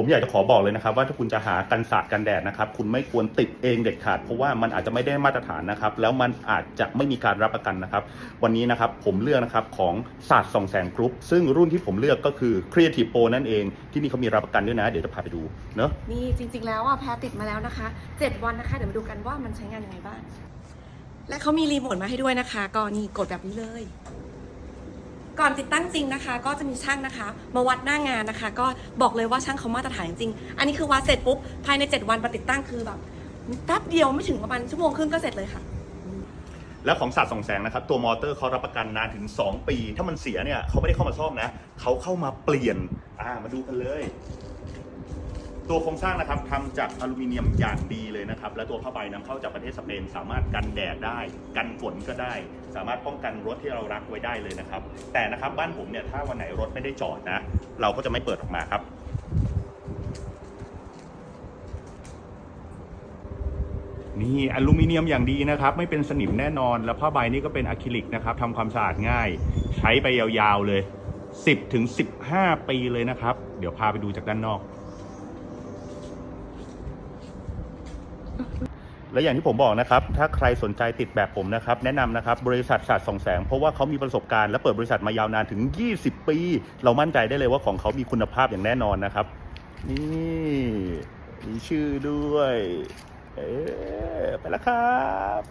ผมอยากจะขอบอกเลยนะครับ ว่าถ้าคุณจะหากันสาดกันแดดนะครับคุณไม่ควรติดเองเด็ดขาดเพราะว่ามันอาจจะไม่ได้มาตรฐานนะครับ แล้วมันอาจจะไม่มีการรับประกันนะครับ วันนี้นะครับผมเลือกนะครับของศาสตร์สองแสงกรุ๊ปซึ่งรุ่นที่ผมเลือกก็คือ Creative Pro นั่นเอง ที่นี่เขามีรับประกันด้วยนะ เดี๋ยวจะพาไปดูเนอะนี่จริง ๆ แล้วอะแพรติดมาแล้วนะคะ 7 วันนะคะ เดี๋ยวมาดูกันว่ามันใช้งานยังไงบ้างและเขามีรีโมทมาให้ด้วยนะคะก็นี่กดแบบนี้เลย ก่อนติดตั้งจริงนะคะ ก็จะมีช่างนะคะ มาวัดหน้างานนะคะ ก็บอกเลยว่าช่างเขามาตรฐานจริง อันนี้คือวัดเสร็จปุ๊บภายใน 7 วันมาติดตั้งคือแบบแป๊บเดียวไม่ถึงประมาณชั่วโมงครึ่งก็เสร็จเลยค่ะ แล้วของศาสตร์ส่องแสงนะครับ ตัวมอเตอร์เขารับประกันนานถึง 2 ปี ถ้ามันเสียเนี่ยเขาไม่ได้เข้ามาซ่อมนะเขาเข้ามาเปลี่ยนอ่ามาดูกันเลย ตัวโครงสร้างนะครับทำจากอลูมิเนียมอย่างดีเลยนะครับ และตัวผ้าใบนำเข้าจากประเทศสเปน สามารถกันแดดได้ กันฝนก็ได้ สามารถป้องกันรถที่เรารักไว้ได้เลยนะครับ แต่นะครับบ้านผมเนี่ยถ้าวันไหนรถไม่ได้จอดนะ เราก็จะไม่เปิดออกมาครับนี่อลูมิเนียมอย่างดีนะครับ ไม่เป็นสนิมแน่นอน แล้วผ้าใบนี่ก็เป็นอะคริลิกนะครับทำความสะอาดง่าย ใช้ไปยาวๆเลย 10ถึง15 ปีเลยนะครับ เดี๋ยวพาไปดูจากด้านนอก และอย่างที่ผมบอกนะครับ ถ้าใครสนใจติดแบบผมนะครับ แนะนำนะครับ บริษัทศาสตร์สองแสง เพราะว่าเขามีประสบการณ์และเปิดบริษัทมายาวนานถึง 20 ปี เรามั่นใจได้เลยว่าของเขามีคุณภาพอย่างแน่นอนนะครับ นี่มีชื่อด้วย เอ๊ะไปแล้วครับ